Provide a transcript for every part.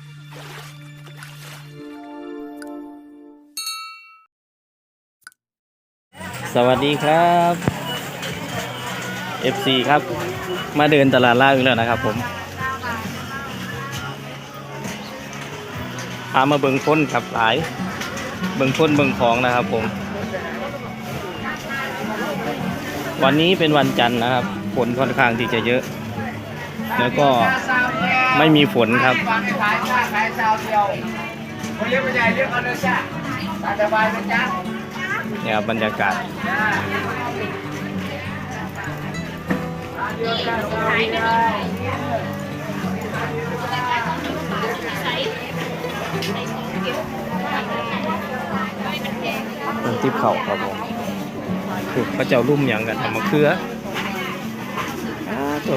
สวัสดีครับ FC ครับ มาเดินตลาดล่างอีกแล้วนะครับผมพามาเบิงพ้นครับหลาย เบิงพ้นเบิงของนะครับผม วันนี้เป็นวันจันทร์นะครับฝนค่อนข้างที่จะเยอะ แล้วก็ไม่มีฝนครับเนี่ยบรรยากาศเป็นทิพเขาครับผมถูกพระเจ้ารุ่มอย่างกันทำมะเขืออ่าตัว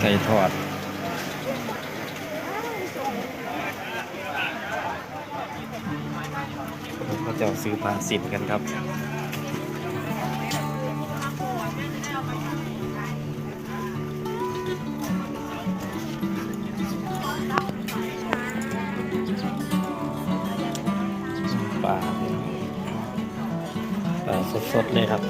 ไก่ทอด ก็จะซื้อปลาสินกันครับปลาปลาสดๆเลยครับ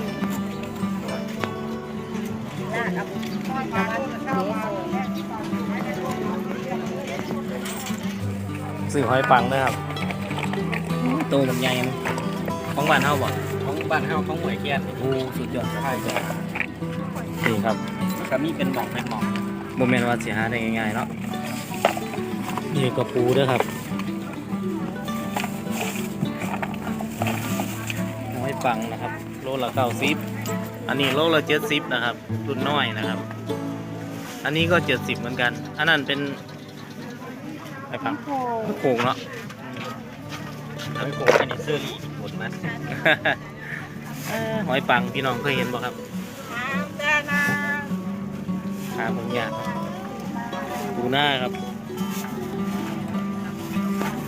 ซื้อหอยปังด้วยครับตัวมันใหญ่นะของบ้านเฮาบ่ของบ้านเฮาของหวยเกียนโอ้สุดยอดใช่จ้ะนี่ครับก็มีเป็นหม่องเป็นหม่องโมเมนต์ว่าสิหาได้ง่ายๆเนาะนี่กระปูด้วยครับหอยปังนะครับ โลละเก้าสิบ อันนี้โลละเจ็ดสิบนะครับรุ่นน้อยนะครับ อันนี้ก็เจ็ดสิบเหมือนกัน อันนั้นเป็นหอยปังโขงเนาะไม่โกงอันนี้เสื้อลีหมดนะเอ้อหอยปังพี่น้องเคยเห็นบ่ครับหาผมอยากดูหน้าครับ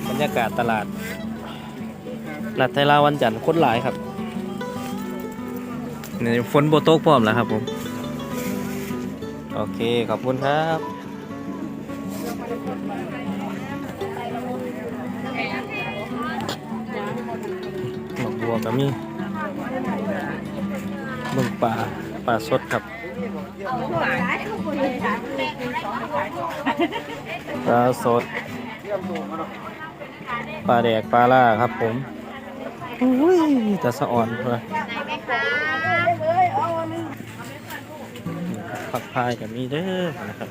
บรรยากาศตลาดตลาดไทยลาวันจันทร์คนหลายครับ นี่ฝนโบโตกพร้อมแล้วครับผม โอเค ขอบคุณครับหมกบัวก็มีเบิ่งป่าป่าสดครับปลาสดปลาแดกปลาล่าครับผมอุ้ยแต่สะอ่อนเลย ผักพายกับมีเด้อนะครับ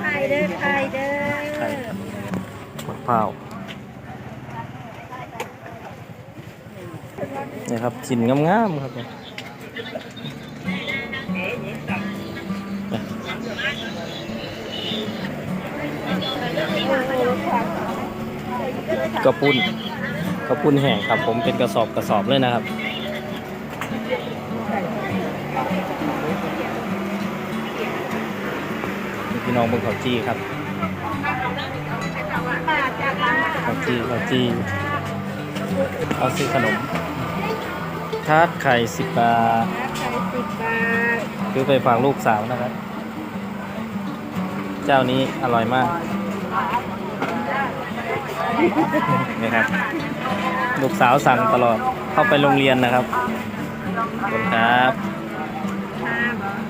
ไข่เด้อไข่เด้อไข่มะพร้าวนี่ครับกลิ่นงามๆครับเนี่ยกระปุ้นกระปุ้นแห้งครับ ผมเป็นกระสอบกระสอบเลยนะครับ พี่น้องเบนเขาวจี้ครับปากจากร้านข้าวจีข้าวจีเอาซื้อขนมทาดไข่สิบบาทไข่สิบบาทคือไปฝากลูกสาวนะครับ เจ้านี้อร่อยมากนี่ครับ ลูกสาวสั่งตลอดเข้าไปโรงเรียนนะครับขอบคุณครับ ห้าบาท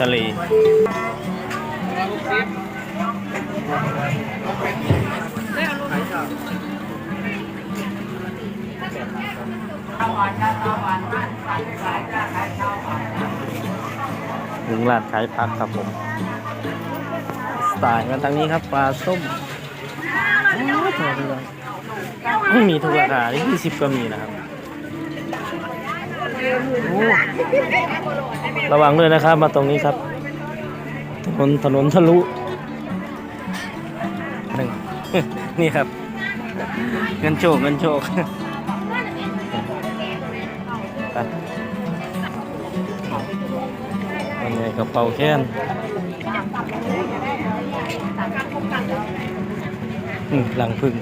ทะเลถึงร้านขายผักครับผม สไตตายมาทางนี้ครับปลาส้มไม่ มีทุกราคาที่ยี่สิบก็มีนะครับโอ้ระวังด้วยนะครับ มาตรงนี้ครับ ถนนถนนทะลุหนึ่งนี่ครับ เงินโชคเงินโชคอันนี้กระเป๋าแค้นอืมหลังพึ่ง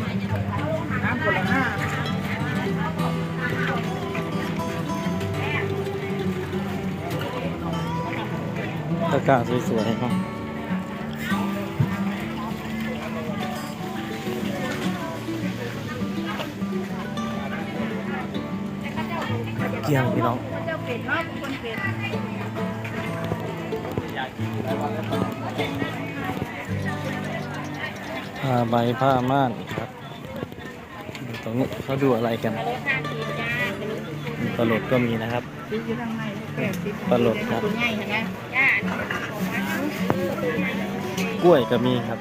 ตะกร้าสวยๆเนาะเกี่ยงพี่น้องผ้าใบผ้าม่านครับตรงนี้เขาดูอะไรกันปลาหลดก็มีนะครับปลาหลดครับ กล้วยก็มีครับ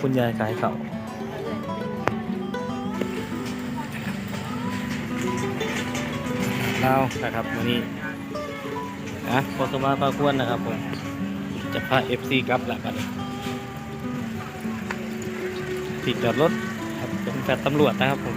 คุณยายขายเขาเรานะครับวันนี้นะพอสมาพาควรนะครับผม จะพา FC กลับแล้วกันติดจอดรถครับเป็นแฟดตำรวจนะครับผม